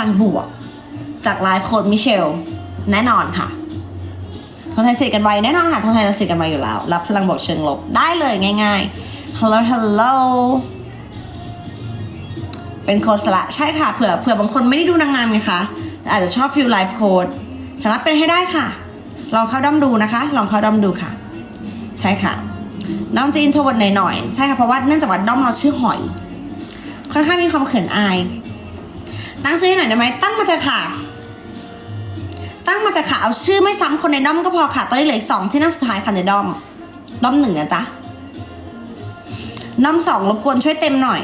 ลังบวก จากไลฟ์โค้ดมิเชลแน่นอนค่ะคนไทยสนิทกันไวแน่นอนค่ะคนไทยเราสนิทกันไวอยู่แล้ว รับพลังบวกเชิงลบได้เลยง่ายๆ hello hello เป็นโค้ดสละใช่ค่ะเผื่อเผื่อบางคนไม่ได้ดูนางงามไงคะอาจจะชอบฟิลไลฟ์โค้ดสามารถเป็นให้ได้ค่ะ ลองเข้าด้อมดูนะคะ ลองเข้าด้อมดูค่ะ ใช่ค่ะน้องจะอินโทรเวิร์ดหน่อยๆใช่ค่ะเพราะว่าเนื่องจากว่าด้อมเราชื่อหอย ค่อนข้างมีความเขินอาย ตั้งชื่อให้หน่อยได้ไหมตั้งมาเถอะค่ะ ตั้งมาเถอะค่ะเอาชื่อไม่ซ้ำคนในด้อมก็พอค่ะ ตอนนี้เหลืออกสองที่นั่งสุดท้ายค่ะในด้อมด้อมหนึ่งนะจ๊ะด้อมสองรบกวนช่วยเต็มหน่อย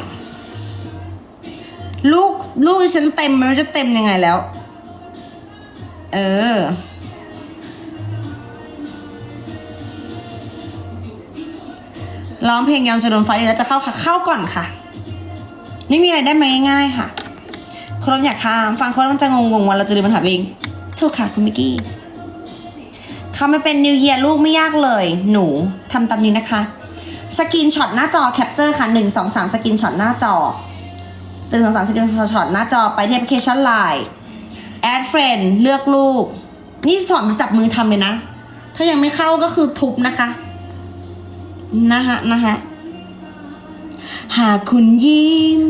ลูกลูกฉันเต็มมันจะเต็มยังไงแล้ว เออร้องเพลงยอมจะโดนไฟแล้วจะเข้าค่ะเข้าก่อนค่ะ ไม่มีอะไรได้มาง่ายๆค่ะ คนเรอยากข้าม ฟังคนมันจะงงๆวันเราจะลืมปัญหาเองถูกค่ะคุณมิกกี้เขาไม่เป็นนิวเยียลูกไม่ยากเลย หนูทำตามนี้นะคะ สกินช็อตหน้าจอแคปเจอร์ค่ะหนึ่งสองสามสกินช็อตหน้าจอตึงสองสามสกินช็อตหน้าจอไปที่แอปพลิเคชันไลน์แอดเฟรนเลือกลูก นี่สอนจับมือทำเลยนะ ถ้ายังไม่เข้าก็คือทุบนะคะ นะฮะนะฮะหากคุณยิ้ม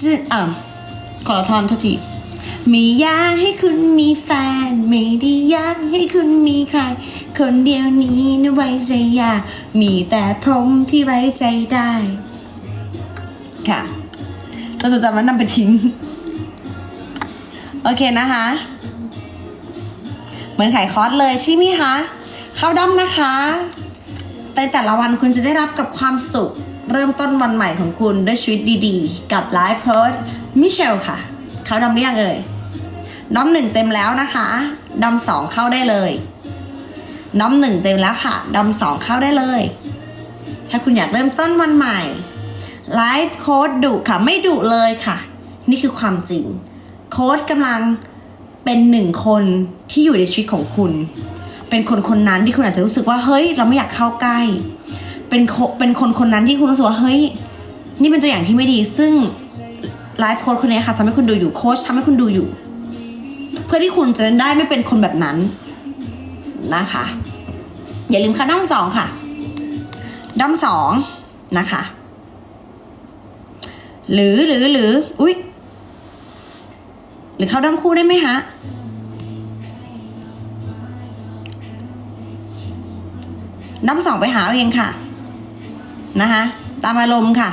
จะอะ ขอละทอนท่าทีไม่อยากให้คุณมีแฟน ไม่ได้อยากให้คุณมีใคร คนเดียวนี้นะไว้ใจอยากมีแต่พรมที่ไว้ใจได้ ค่ะจะจดจำแล้วนำไปทิ้ง โอเคนะคะ เหมือนขายคอร์สเลยใช่ไหมคะเข้าด้อมนะคะในแต่ละวันคุณจะได้รับกับความสุข เริ่มต้นวันใหม่ของคุณด้วยชีวิตดีๆ กับไลฟ์โค้ด มิเชลค่ะ เขาดอมหรือยังเอ่ยดอมหนึ่งเต็มแล้วนะคะดอมสองเข้าได้เลยดอมหนึ่งเต็มแล้วค่ะดอมสองเข้าได้เลย ถ้าคุณอยากเริ่มต้นวันใหม่ไลฟ์โค้ดดุค่ะไม่ดุเลยค่ะ นี่คือความจริง โค้ดกำลังเป็นหนึ่งคนที่อยู่ในชีวิตของคุณ เป็นคนคนนั้นที่คุณอาจจะรู้สึกว่าเฮ้ย เราไม่อยากเข้าใกล้ เป็นเป็นคนคนนั้นที่คุณรู้สึกว่าเฮ้ย นี่เป็นตัวอย่างที่ไม่ดีซึ่ง ไลฟ์โค้ดคนนี้ค่ะทำให้คุณดูอยู่โค้ชทำให้คุณดูอยู่ เพื่อที่คุณจะได้ไม่เป็นคนแบบนั้นนะคะ อย่าลืมค่ะด้อมสองค่ะด้อมสองนะคะ หรือหรือหรืออุ้ยหรือเข้าด้อมคู่ได้ไหมฮะน้ำสองไปหาเองค่ะนะคะตามอารมณ์ค่ะ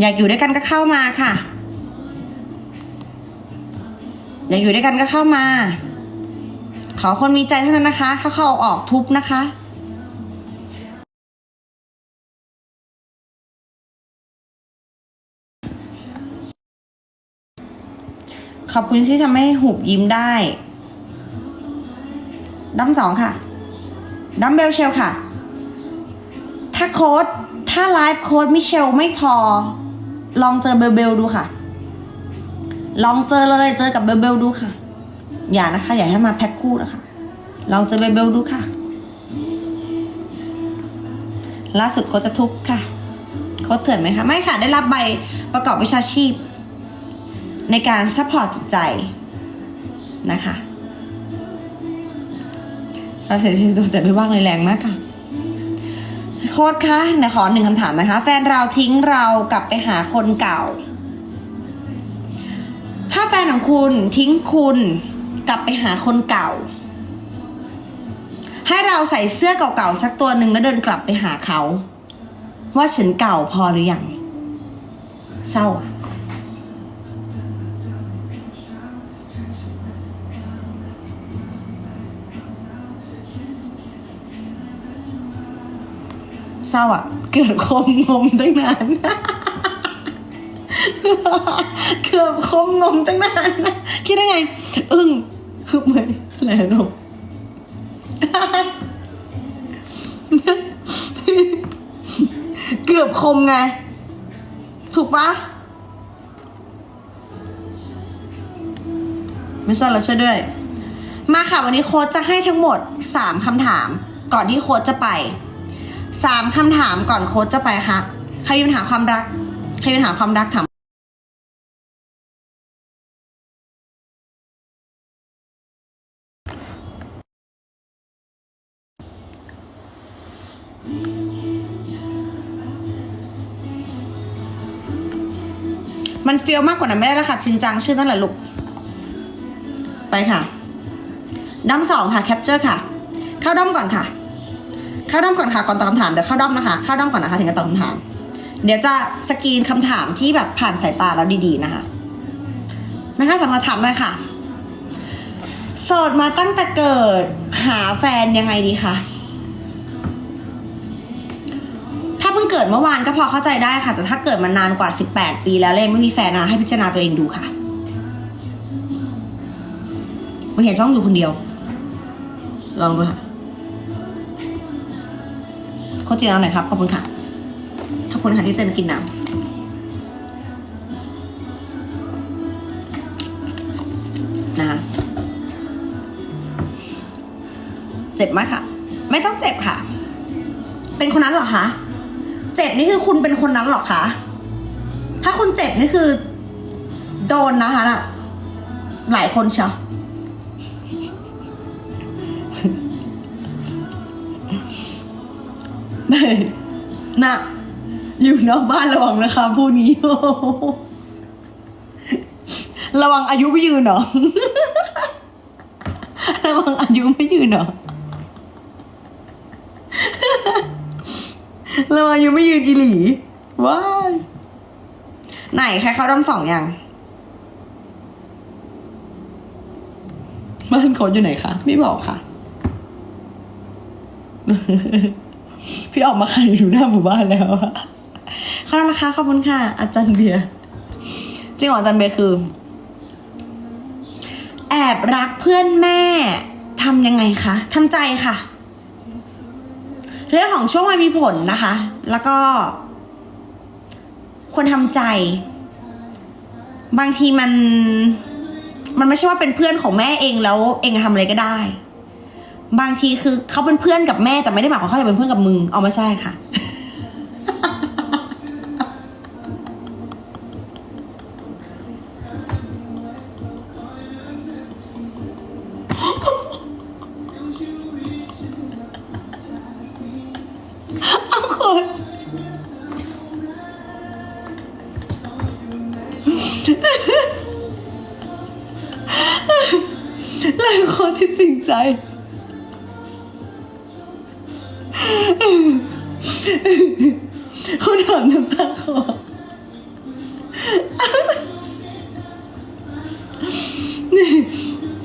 อยากอยู่ด้วยกันก็เข้ามาค่ะ อยากอยู่ด้วยกันก็เข้ามา ขอคนมีใจเท่านั้นนะคะเข้าเข้าออกทุบนะคะขอบคุณที่ทำให้หุบยิ้มได้ดัมสองค่ะดัมเบลเชลค่ะ ถ้าโค้ดถ้าไลฟ์โค้ดมิเชลไม่พอ ลองเจอเบลเบลดูค่ะ ลองเจอเลยเจอกับเบลเบลดูค่ะ อย่านะคะ อย่าให้มาแพ็คคู่นะคะ ลองเจอเบลเบลดูค่ะ ล่าสุดโค้ดจะทุบค่ะโค้ดเถื่อนไหมคะ ไม่ค่ะ ได้รับใบประกอบวิชาชีพ ในการซัพพอร์ตจิตใจนะคะเราเสียชีวิตแต่ไม่ว่างเลยแรงมากค่ะ โค้ดคะนะขอหนึ่งคำถามนะคะ แฟนเราทิ้งเรากลับไปหาคนเก่า ถ้าแฟนของคุณทิ้งคุณกลับไปหาคนเก่า ให้เราใส่เสื้อเก่าๆสักตัวหนึ่งแล้วเดินกลับไปหาเขา ว่าฉันเก่าพอหรือยังเศร้าอะ ศร้าอะ เกิดคมงมตั้งนานเกือบคมงมตั้งนานคิดได้ไง อึ้งฮึบเหมือนแหลนกเกือบคมไง ถูกปะไม่ใช่เราช่วยด้วย มาค่ะ วันนี้โค้ชจะให้ทั้งหมดสามคำถาม ก่อนที่โค้ชจะไป สามคำถามก่อนโค้ชจะไปค่ะ ใครมีปัญหาความรัก ใครมีปัญหาความรักถามมันเฟีลมากกว่านั้นไม่ได้ละค่ะ ชินจังชื่อนั่นแหละลูก ไปค่ะด้อมสองค่ะ แคปเจอร์ค่ะ เข้าด้อมก่อนค่ะ เข้าด้อมก่อนค่ะก่อนตอบคำถามเดี๋ยวเข้าด้อมนะคะเข้าด้อมก่อนนะคะถึงจะตอบคำถาม เดี๋ยวจะสกรีนคำถามที่แบบผ่านสายตาแล้วดีๆนะคะนะคะสำหรับถามเลยค่ะโสดมาตั้งแต่เกิดหาแฟนยังไงดีคะถ้าเพิ่งเกิดเมื่อวานก็พอเข้าใจได้ค่ะ แต่ถ้าเกิดมานานกว่า 18 ปีแล้วเลยไม่มีแฟนนะให้พิจารณาตัวเองดูค่ะมันเห็นช่องอยู่คนเดียว ลองดูค่ะ โคชจีนเอาหน่อยครับ ขอบคุณค่ะ ขอบคุณค่ะที่เตือนกินน้ำนะคะเจ็บไหมค่ะ ไม่ต้องเจ็บค่ะ เป็นคนนั้นเหรอคะ เจ็บนี่คือคุณเป็นคนนั้นเหรอคะ ถ้าคุณเจ็บนี่คือ โดนนะคะน่ะ หลายคนเชียว น่ะอยู่นอกบ้านระวังนะคะผู้นี้ ระวังอายุไม่ยืนหรอ ระวังอายุไม่ยืนหรอ ระวังอายุไม่ยืนอีหลีว้ายไหนใครเข้าด้อมสองอยังบ้านโคนอยู่ไหนคะ ไม่บอกค่ะ พี่ออกมาขายอยู่หน้าหมู่บ้านแล้วอะขอบคุณนะคะขอบคุณค่ะ อาจารย์เบียร์จริงเหรออาจารย์เบียร์คือ แอบรักเพื่อนแม่ทำยังไงคะทำใจค่ะ เรื่องของช่วงวัยมีผลนะคะ แล้วก็ควรทำใจ บางทีมัน มันไม่ใช่ว่าเป็นเพื่อนของแม่เองแล้ว เองจะทำอะไรก็ได้ บางทีคือเขาเป็นเพื่อนกับแม่แต่ไม่ได้หมายความว่าเขาจะเป็นเพื่อนกับมึง เอาไม่ใช่ค่ะ เอาคนหลายคนที่จริงใจ เขาถามน้ำตาคอนี่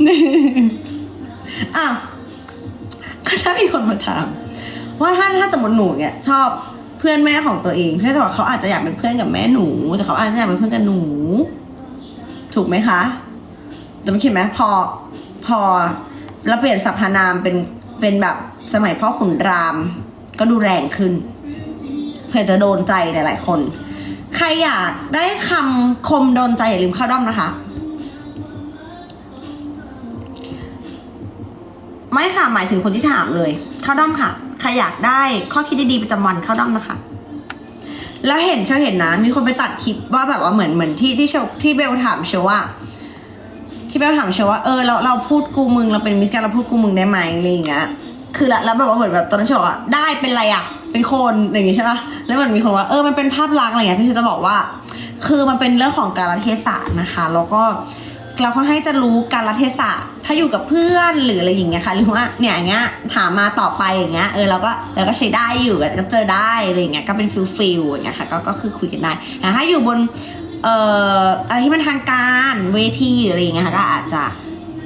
นี่อ้าวก็ถ้ามีคนมาถาม ว่าถ้าถ้าสมมติหนูเนี่ยชอบเพื่อนแม่ของตัวเองเพื่อนจะบอกเขาอาจจะอยากเป็นเพื่อนกับแม่หนู แต่เขาอาจจะอยากเป็นเพื่อนกับหนู ถูกไหมคะจะไม่คิดไหมพอพอเราเปลี่ยนสรรพนามเป็นเป็นแบบสมัยพ่อขุนราม ก็ดูแรงขึ้น เพื่อจะโดนใจหลาย ๆ คน ใครอยากได้คำคมโดนใจอย่าลืมเข้าด้อมนะคะ ไม่ค่ะหมายถึงคนที่ถามเลย เข้าด้อมค่ะ ใครอยากได้ข้อคิดดี ๆ ประจำวันเข้าด้อมนะคะแล้วเห็นเชลเห็นนะ มีคนไปตัดคลิปว่าแบบว่าเหมือนเหมือนที่ที่เชลที่เบลถามเชลว่า ที่เบลถามเชลว่าเออเราเราพูดกูมึงเราเป็นมิสแกนเราพูดกูมึงได้ไหมอะไรอย่างเงี้ย คือแล้วแล้วแบบว่าเหมือนแบบตอนนั้นเชลบอกว่าได้เป็นไรอะเป็นคนอย่างงี้ใช่ปะแล้วมันมีคนว่าเออมันเป็นภาพลักษณ์อะไรอย่างเงี้ยพี่เชลจะบอกว่า คือมันเป็นเรื่องของการละเทศะนะคะ แล้วก็เราค่อนข้างจะรู้การละเทศะถ้าอยู่กับเพื่อนหรืออะไรอย่างเงี้ยค่ะหรือว่าเนี่ยอย่างเงี้ยถามมาต่อไปอย่างเงี้ยเออเราก็เราก็ใช้ได้อยู่ก็เจอได้อะไรอย่างเงี้ยก็เป็นฟิลฟิลอย่างเงี้ยค่ะก็ก็คือคุยกันได้แต่ถ้าอยู่บนเอ่ออะไรที่มันทางการเวทีหรืออะไรอย่างเงี้ยค่ะก็อาจจะ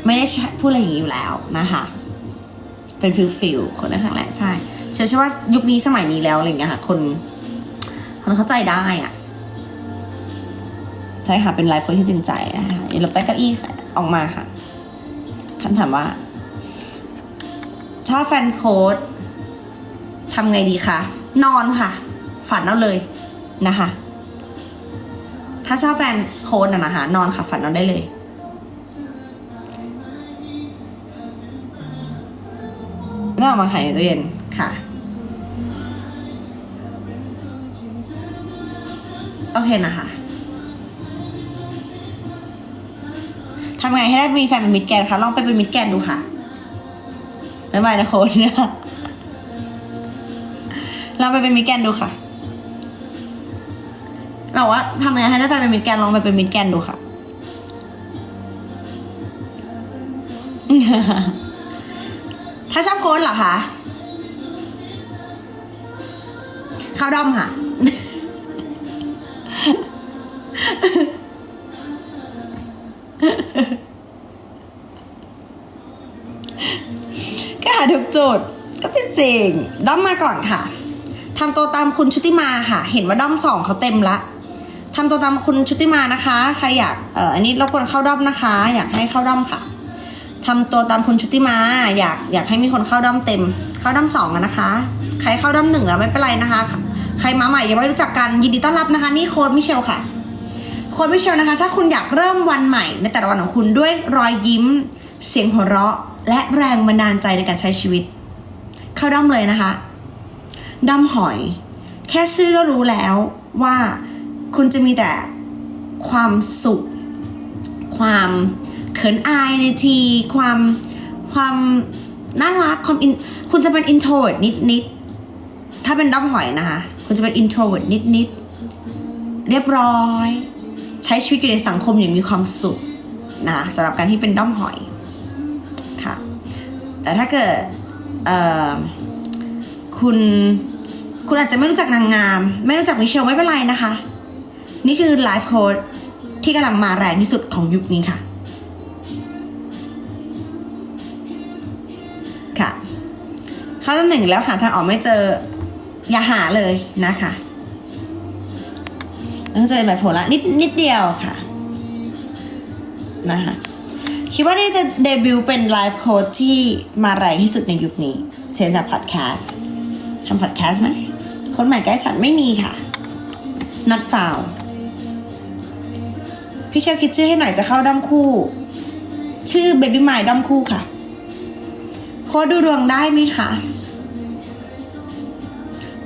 ไม่ได้พูดอะไรอย่างงี้อยู่แล้วนะคะ เป็นฟิลฟิลคนในครั้งแรกใช่เชื่อว่ายุคนี้สมัยนี้แล้วอะไรอย่างเงี้ยค่ะ คนคนเข้าใจได้อะใช่ค่ะ เป็นไลฟ์โพสที่จริงใจนะคะอย่าหลบใต้เก้าอี้ค่ะ ออกมาค่ะคำถามว่าชอบแฟนโค้ดทำไงดีคะ นอนค่ะ ฝันเอาเลยนะคะ ถ้าชอบแฟนโค้ดนะนะคะ นอนค่ะ ฝันเอาได้เลย แล้วเอามาขายในตู้เย็นค่ะโอเคนะคะทำไงให้ได้มีแฟนเป็นมิดแกรนด์คะลองไปเป็นมิดแกรนด์ดูค่ะไม่ไม่นะโค้ดเนี่ยเราไปเป็นมิดแกนดูค่ะบอกว่าทำยังไงให้ได้ไปเป็นมิดแกนลองไปเป็นมิดแกนดูค่ะ ถ้าชอบโค้ดเหรอคะข้าวด้อมค่ะ ก็หาทุกจุดก็จริงด้อมมาก่อนค่ะทำตัวตามคุณชุติมาค่ะ เห็นว่าด้อมสองเขาเต็มละทำตัวตามคุณชุติมานะคะ ใครอยากเอออันนี้รบกวนเข้าด้อมนะคะ อยากให้เข้าด้อมค่ะ ทำตัวตามคุณชุติมา อยากอยากให้มีคนเข้าด้อมเต็ม เข้าด้อมสองกันนะคะ ใครเข้าด้อมหนึ่งแล้วไม่เป็นไรนะคะ ใครมาใหม่ยังไม่รู้จักกันยินดีต้อนรับนะคะ นี่โค้ดมิเชลค่ะ โค้ดมิเชลนะคะ ถ้าคุณอยากเริ่มวันใหม่ในแต่ละวันของคุณด้วยรอยยิ้ม เสียงหัวเราะ และแรงบันดาลใจในการใช้ชีวิต เข้าด้อมเลยนะคะด้อมหอย แค่ชื่อก็รู้แล้วว่าคุณจะมีแต่ความสุข ความ เขินอายในทีความความน่ารักความคุณจะเป็น introvert นิดนิดๆถ้าเป็นด้อมหอยนะคะ คุณจะเป็น introvert นิดนิดๆเรียบร้อย ใช้ชีวิตอยู่ในสังคมอย่างมีความสุขนะสำหรับการที่เป็นด้อมหอยค่ะ แต่ถ้าเกิดคุณคุณอาจจะไม่รู้จักนางงาม ไม่รู้จักมิเชลไม่เป็นไรนะคะ นี่คือไลฟ์โค้ดที่กำลังมาแรงที่สุดของยุคนี้ค่ะ ค่ะเข้าตำแหน่งแล้วหาทางออกไม่เจอ อย่าหาเลยนะคะต้องเจอแบบโหละนิดนิดเดียวค่ะนะคะคิดว่านี่จะเดบิวต์เป็นไลฟ์โค้ดที่มาแรงที่สุดในยุคนี้เสียจากพอดแคสต์ทำพอดแคสต์ไหมคนใหม่ใกล้ฉันไม่มีค่ะ not found พี่เชลคิดชื่อให้หน่อยจะเข้าด้อมคู่ ชื่อ Baby My ด้อมคู่ค่ะ ค้ดดูดวงได้ไหมคะ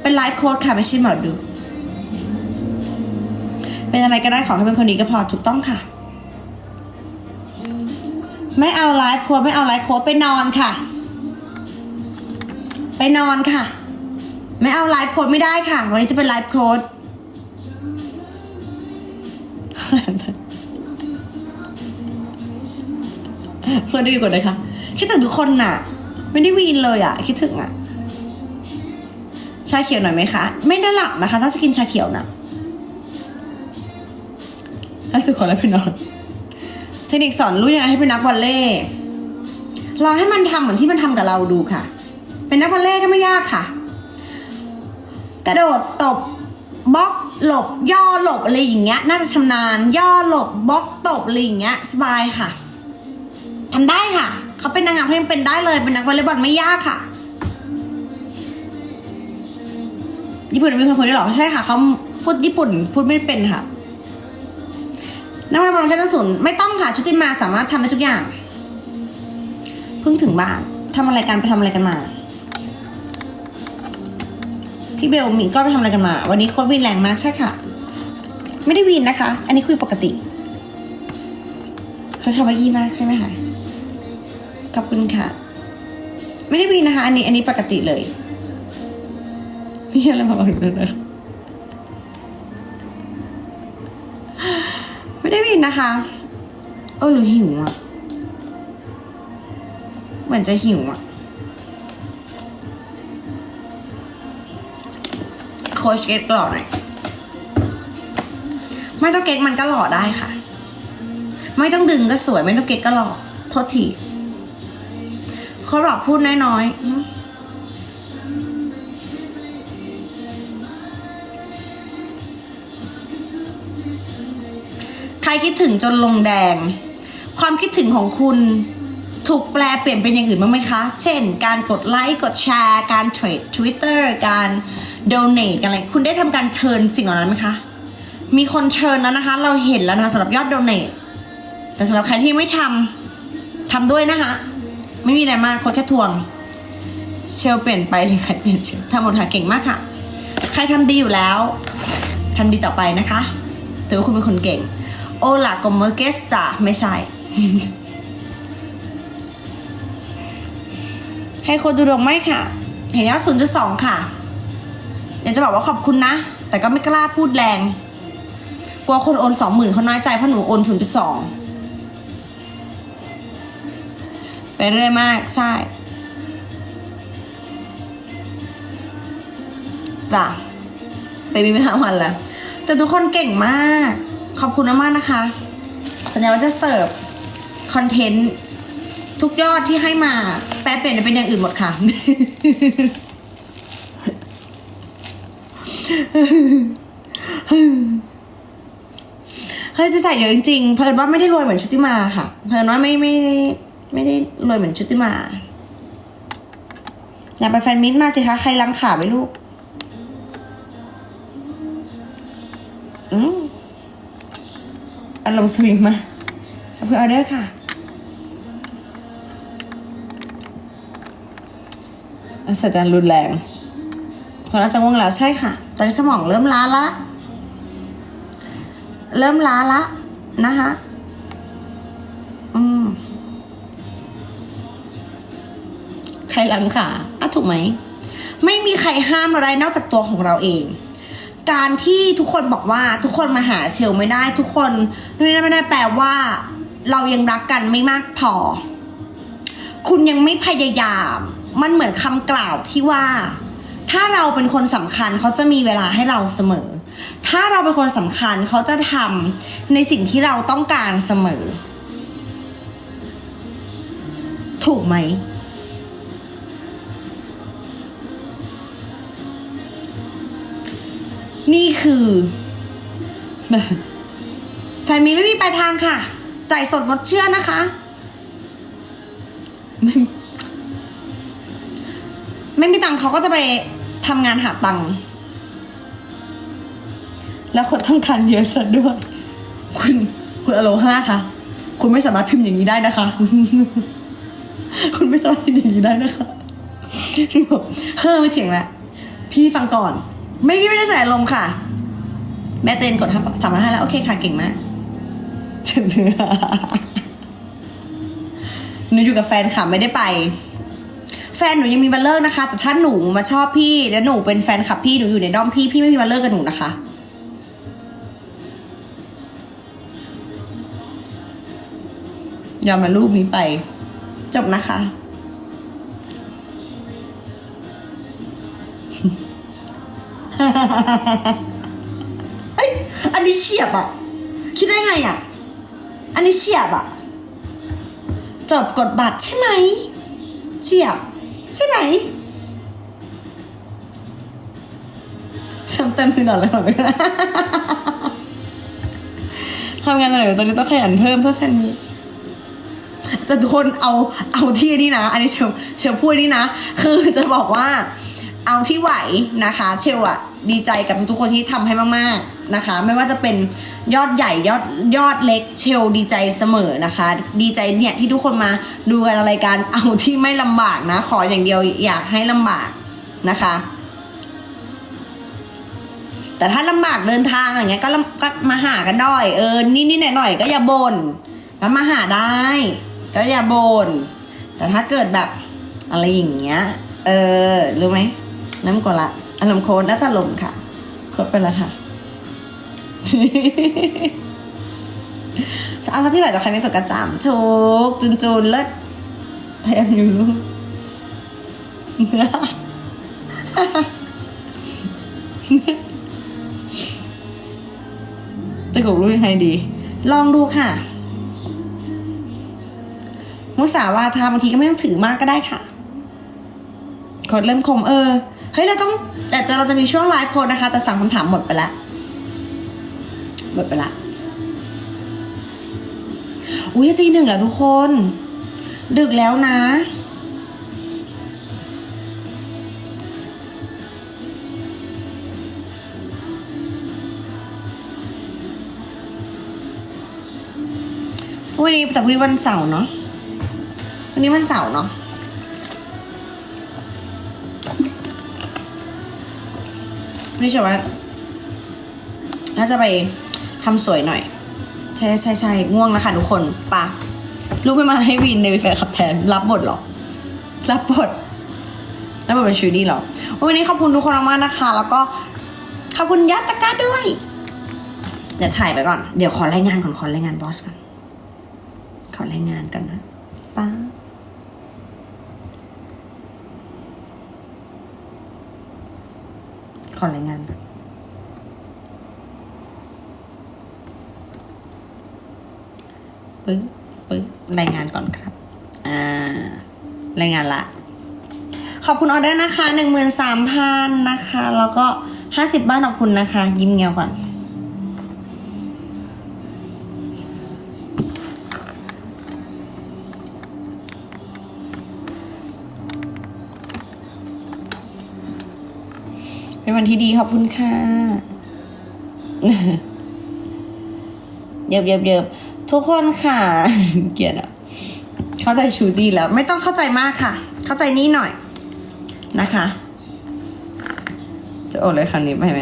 เป็นไลฟ์โค้ดค่ะไม่ใช่หมอดู เป็นอะไรก็ได้ขอให้เป็นคนดีก็พอถูกต้องค่ะ ไม่เอาไลฟ์โค้ดไม่เอาไลฟ์โค้ดไปนอนค่ะ ไปนอนค่ะ ไม่เอาไลฟ์โค้ดไม่ได้ค่ะ วันนี้จะเป็นไลฟ์โค้ดเพื่อนดีกว่าเลยค่ะคิดถึงทุกคนน่ะ ไม่ได้วีนเลยอะ คิดถึงอะ ชาเขียวหน่อยไหมคะ ไม่ได้หลับนะคะ ถ้าจะกินชาเขียวนะถ้าสุดขอแล้วไปนอน เทคนิคสอนรู้ยังไงให้เป็นนักวอลเล่รอให้มันทำเหมือนที่มันทำกับเราดูค่ะ เป็นนักวอลเล่ก็ไม่ยากค่ะ กระโดดตบบล็อกหลบ ย่อหลบอะไรอย่างเงี้ย น่าจะชำนาญ ย่อหลบบล็อกตบอะไรอย่างเงี้ยสบายค่ะทำได้ค่ะ เขาเป็นนางงามเขายังเป็นได้เลย เป็นนักวอลเลย์บอลไม่ยากค่ะ ญี่ปุ่นมีคนคนด้วยเหรอ ใช่ค่ะเขาพูดญี่ปุ่น พูดไม่เป็นค่ะนักวอลเลย์บอลแค่ต้นศูนไม่ต้องค่ะ ชุติมาสามารถทำได้ทุกอย่าง เพิ่งถึงบ้านทำอะไรกันไปทำอะไรกันมา พี่เบลมินก็ไปทำอะไรกันมา วันนี้โค้ดวินแรงมากใช่ค่ะ ไม่ได้วินนะคะ อันนี้คุยปกติเคยคำว่ายี่มากใช่ไหมคะ ขอบคุณค่ะ ไม่ได้วินนะคะ อันนี้ อันนี้ปกติเลยพี่อะไรมาบอกหนูเลยไม่ได้วินนะคะ เออหรือหิวอะ เหมือนจะหิวอะโคชเกตหล่อหน่อยไม่ต้องเก๊กมันก็หล่อได้ค่ะ ไม่ต้องดึงก็สวยไม่ต้องเก๊กก็หล่อโทษที เขาบอกพูดน้อยๆ ใครคิดถึงจนลงแดง ความคิดถึงของคุณถูกแปลเปลี่ยนเป็นอย่างอื่นบ้างไหมคะ เช่น การกดไลค์ กดแชร์ การเทรด Twitter การ donate กันอะไร คุณได้ทำการเทิร์นสิ่งเหล่านั้นไหมคะ มีคนเทิร์นแล้วนะคะ เราเห็นแล้วนะคะสำหรับยอด donate แต่สำหรับใครที่ไม่ทำทำด้วยนะคะ ไม่มีอะไรมากคนแค่ทวง เชลเปลี่ยนไปหรือใครเปลี่ยนเชลทำหมดค่ะเก่งมากค่ะ ใครทำดีอยู่แล้วทำดีต่อไปนะคะถือว่าคุณเป็นคนเก่ง โอลากอมเกสตาไม่ใช่ ให้คนดูดวงไหมค่ะ เห็นยอด0.2ค่ะอยากจะบอกว่าขอบคุณนะ แต่ก็ไม่กล้าพูดแรง กลัวคนโอนสองหมื่นเขาน้อยใจเพราะหนูโอนศูนย์จุดสอง ไปเรื่อยมากใช่จ้ะไปมีไปทั้งวันแล้วแต่ทุกคนเก่งมาก ขอบคุณมากนะคะ สัญญาว่าจะเสิร์ฟคอนเทนต์ทุกยอดที่ให้มาแปลเปลี่ยนเป็นอย่างอื่นหมดค่ะ เฮ้ยจะจ่ายเยอะจริงๆ เพลินว่าไม่ได้รวยเหมือนชุติมาค่ะ เพลินว่าไม่ไม่ ไม่ได้รวยเหมือนชุติมา อยากไปแฟนมิตรมาสิคะ ใครลังขาไว้ลูก อืมอารมณ์สวิงมาเอาเพื่อออเดอร์ค่ะอัศจรรย์รุนแรงคนน่าจะง่วงแล้วใช่ค่ะ ตอนนี้สมองเริ่มล้าละ เริ่มล้าละนะคะ ใครลังค่ะอะถูกไหม ไม่มีใครห้ามเราได้นอกจากตัวของเราเอง การที่ทุกคนบอกว่าทุกคนมาหาเชลไม่ได้ ทุกคนนี่นไม่ได้แปลว่า เรายังรักกันไม่มากพอ คุณยังไม่พยายาม มันเหมือนคำกล่าวที่ว่า ถ้าเราเป็นคนสำคัญเขาจะมีเวลาให้เราเสมอ ถ้าเราเป็นคนสำคัญเขาจะทำในสิ่งที่เราต้องการเสมอ ถูกไหม นี่คือแฟนมีไม่มีปลายทางค่ะ จ่ายสดหมดเชื่อนะคะ ไม่ไม่มีตังค์เขาก็จะไปทำงานหาตังค์แล้วคนต้องการเยอะซะด้วย คุณคุณอโลห้าคะคุณไม่สามารถพิมพ์อย่างนี้ได้นะคะ คุณไม่สามารถพิมพ์อย่างนี้ได้นะคะเฮ้อไม่เถียงแล้วพี่ฟังก่อน ไม่พี่ไม่ได้ใส่อารมค่ะ แม่เจนกดทำทำมาให้าแล้ว โอเคค่ะ เก่งมากฉันถือหนูอยู่กับแฟนค่ะไม่ได้ไป แฟนหนูยังมีวันเลิกนะคะ แต่ถ้าหนูมาชอบพี่แล้วหนูเป็นแฟนคลับพี่หนูอยู่ในด้อมพี่พี่ไม่มีวันเลิกกับหนูนะคะยอมมารูปนี้ไป จบนะคะ เอ้ยอันนี้เฉียบอะคิดได้ไงอะอันนี้เฉียบอะจบกดบัตรใช่ไหม เฉียบ ใช่ไหมซ้ำเต็มคือหน่อยเลยหน่อยนะทำงานอะไรตอนนี้ต้องขยันเพิ่มเพื่อแฟนมีแต่ทุกคนเอาเอาที่นี่นะ อันนี้เชลเชลพูดนี่นะ คือจะบอกว่า เอาที่ไหวนะคะ เชลอะดีใจกับทุกคนที่ทำให้มากๆนะคะ ไม่ว่าจะเป็นยอดใหญ่ยอดยอดเล็กเชลดีใจเสมอนะคะ ดีใจเนี่ยที่ทุกคนมาดูกันอะไรกันเอาที่ไม่ลำบากนะ ขออย่างเดียวอยากให้ลำบากนะคะ แต่ถ้าลำบากเดินทางอย่างเงี้ยก็ก็มาหากันด้อยเออนี่นี่หน่อยหน่อยก็อย่าบน่นแล้วมาหาได้ ก็อย่าบน่นแต่ถ้าเกิดแบบอะไรอย่างเงี้ย เออ รู้ไหม น้ำกละอารมณ์โค้ดและตลมค่ะ โค้ดไปแล้วค่ะเอาที่ไหวแต่ใครไม่กดกระจำถูกจุนจุนเลิศแทนอยู่ลูกจะกดรู้ยังไงดี ลองดูค่ะ มุสาวาทาบางทีก็ไม่ต้องถือมากก็ได้ค่ะกดเริ่มคมเออ เฮ้ยเราต้องแต่เราจะมีช่วงไลฟ์โค้ดนะคะ แต่สั่งคำถามหมดไปแล้วหมดไปละอุ้ยตีหนึ่งแล้วทุกคน ดึกแล้วนะ วันนี้แต่พรุ่งนี้วันเสาร์เนาะวันนี้วันเสาร์เนาะ นนี้ฉันว่าน่าจะไปทำสวยหน่อย ใช่ใช่ใช่ง่วงแล้วค่ะทุกคนปะลูกไม่มาให้วินในแฟนขับแทน รับบทหรอ รับบทแล้วมันเป็นชีวิตดีเหรอ วันนี้ขอบคุณทุกคนมากนะคะ แล้วก็ขอบคุณยัตตะกร้าด้วย เดี๋ยวถ่ายไปก่อน เดี๋ยวขอรายงานก่อนขอรายงานบอสก่อนขอรายงานกันนะป้า ขอรายงานก่อนปึ๊บปึ๊บรายงานก่อนครับ อ่ารายงานละ ขอบคุณออเดอร์นะคะหนึ่งหมื่นสามพันนะคะ แล้วก็ห้าสิบบ้านขอบคุณนะคะ ยิ้มเงียวก่อน เป็นวันที่ดีขอบคุณค่ะเยิบเยบเยิบทุกคนค่ะ เกียดอะ เข้าใจชูดีแล้ว ไม่ต้องเข้าใจมากค่ะ เข้าใจนี้หน่อยนะคะ จะอดเลยคำนี้ไปไหม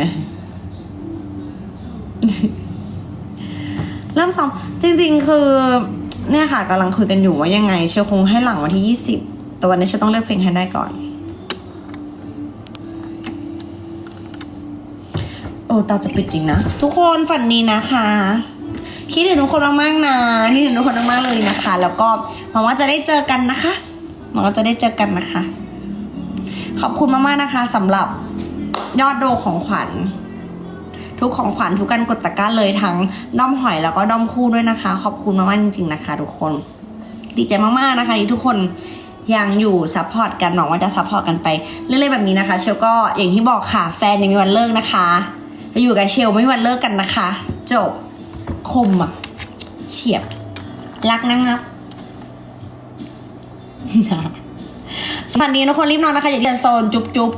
เริ่มซ้อมจริง ๆ คือ เนี่ยค่ะกำลังคุยกันอยู่ว่ายังไง เชียวคงให้หลังวันที่ยี่สิบแต่วันนี้เชียวต้องเลือกเพลงให้ได้ก่อน อตาจะปิดจริงนะ ทุกคนฝันดีนะคะ คิดถึงทุกคนมากๆนะคิดถึงทุกคนมากๆเลยนะคะ แล้วก็หวังว่าจะได้เจอกันนะคะหวังว่าจะได้เจอกันนะคะ ขอบคุณมากๆนะคะสำหรับยอดโดของขวัญ ทุกของขวัญทุกการกดตะกร้าเลยทั้งด้อมหอยแล้วก็ด้อมคู่ด้วยนะคะ ขอบคุณมากๆจริงๆนะคะ ทุกคนดีใจมากๆนะคะที่ทุกคนยังอยู่ซัพพอร์ตกันหวังว่าจะซัพพอร์ตกันไปเรื่อยๆแบบนี้นะคะ เชลก็อย่างที่บอกค่ะแฟนยังมีวันเลิกนะคะ อยู่กับเชลไม่วันเลิกกันนะคะ จบ คมอะ เฉียบ รักนะงับวันนี้ทุกคนรีบนอนนะคะ อย่าเรียนโซนจุ๊บจุ๊บ